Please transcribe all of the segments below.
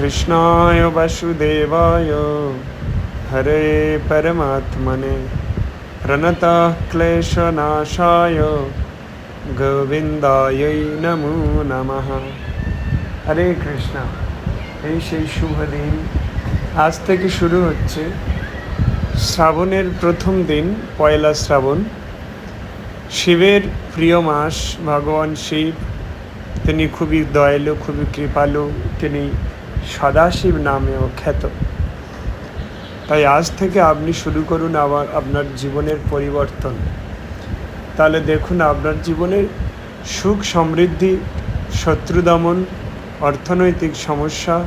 কৃষ্ণায় বাসুদেবায়। হরে পরমাত্মনে প্রণতা ক্লেশনাশায়। গোবিন্দায় নমো নমঃ। হরে কৃষ্ণ। এই সেই শুভদিন আজ থেকে শুরু হচ্ছে শ্রাবণের প্রথম দিন, পয়লা শ্রাবণ। শিবের প্রিয় মাস, ভগবান শিব। তিনি খুবই দয়ালু, খুবই কৃপালু। তিনি সদাশিব নামেও খ্যাত তাই আজ থেকে আপনি শুরু করুন আবার আপনার জীবনের পরিবর্তন। তাহলে দেখুন আপনার জীবনের সুখ সমৃদ্ধি, শত্রু দমন, অর্থনৈতিক সমস্যা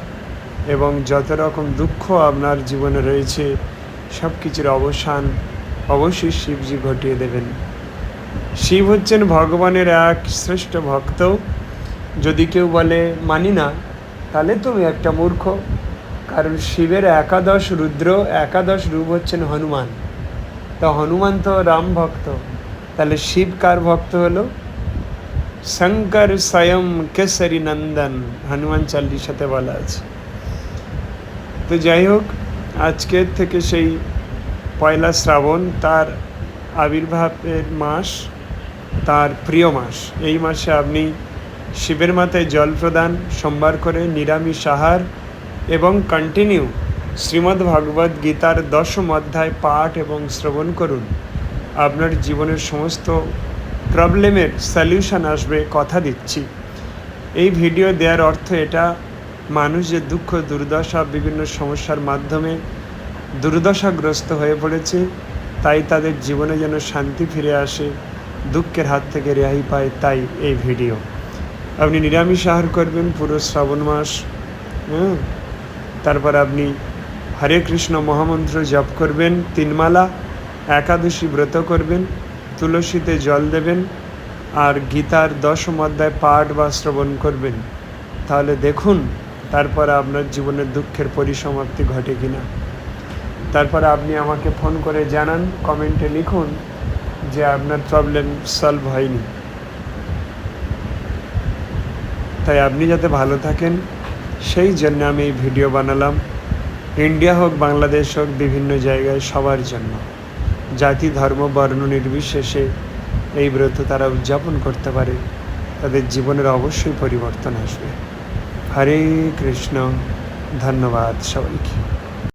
এবং যত রকম দুঃখ আপনার জীবনে রয়েছে সব কিছুর অবসান অবশ্যই শিবজি ঘটিয়ে দেবেন। শিব হচ্ছেন ভগবানের এক শ্রেষ্ঠ ভক্ত। যদি কেউ বলে মানি না তাহলে তুমি একটা মূর্খ। কারণ শিবের একাদশ রুদ্র, একাদশ রূপ হচ্ছেন হনুমান। তো হনুমান তো রাম ভক্ত। তাহলে শিব কার ভক্ত হলো? শঙ্কর স্বয়ং কেসরি নন্দন, হনুমান চাল্লিশাতে বলা আছে। তো যাই হোক, আজকের থেকে সেই পয়লা শ্রাবণ, তার আবির্ভাবের মাস, তার প্রিয় মাস। এই মাসে আপনি শিবের মাথায় জল প্রদান, সোমবার করে নিরামিষ আহার এবং কন্টিনিউ শ্রীমদ্ ভগবদ্ গীতার দশম অধ্যায় পাঠ এবং শ্রবণ করুন। আপনার জীবনের সমস্ত প্রবলেমের সলিউশন আসবে, কথা দিচ্ছি। এই ভিডিও দেওয়ার অর্থ এটা, মানুষ যে দুঃখ, দুর্দশা, বিভিন্ন সমস্যার মাধ্যমে দুর্দশাগ্রস্ত হয়ে পড়েছে, তাই তাদের জীবনে যেন শান্তি ফিরে আসে, দুঃখের হাত থেকে রেহাই পায় তাই এই ভিডিও। আপনি নিরামিষ আহার করবেন পুরো শ্রাবণ মাস হ্যাঁ? তারপর আপনি হরে কৃষ্ণ মহামন্ত্র জপ করবেন তিনমালা একাদশী ব্রত করবেন, তুলসীতে জল দেবেন, আর গীতার দশম অধ্যায় পাঠ বা শ্রবণ করবেন। তাহলে দেখুন তারপর আপনার জীবনের দুঃখের পরিসমাপ্তি ঘটে কিনা। তারপর আপনি আমাকে ফোন করে জানান, কমেন্টে লিখুন যে আপনার প্রবলেম সলভ হয়নি। তাই আপনি যাতে ভালো থাকেন, সেই জন্য আমি এই ভিডিও বানালাম। ইন্ডিয়া হোক, বাংলাদেশ হোক, বিভিন্ন জায়গায় সবার জন্য। জাতি, ধর্ম, বর্ণ নির্বিশেষে এই ব্রত তারা উদযাপন করতে পারে। তাদের জীবনের অবশ্যই পরিবর্তন আসবে। হরে কৃষ্ণ, ধন্যবাদ সবাইকে।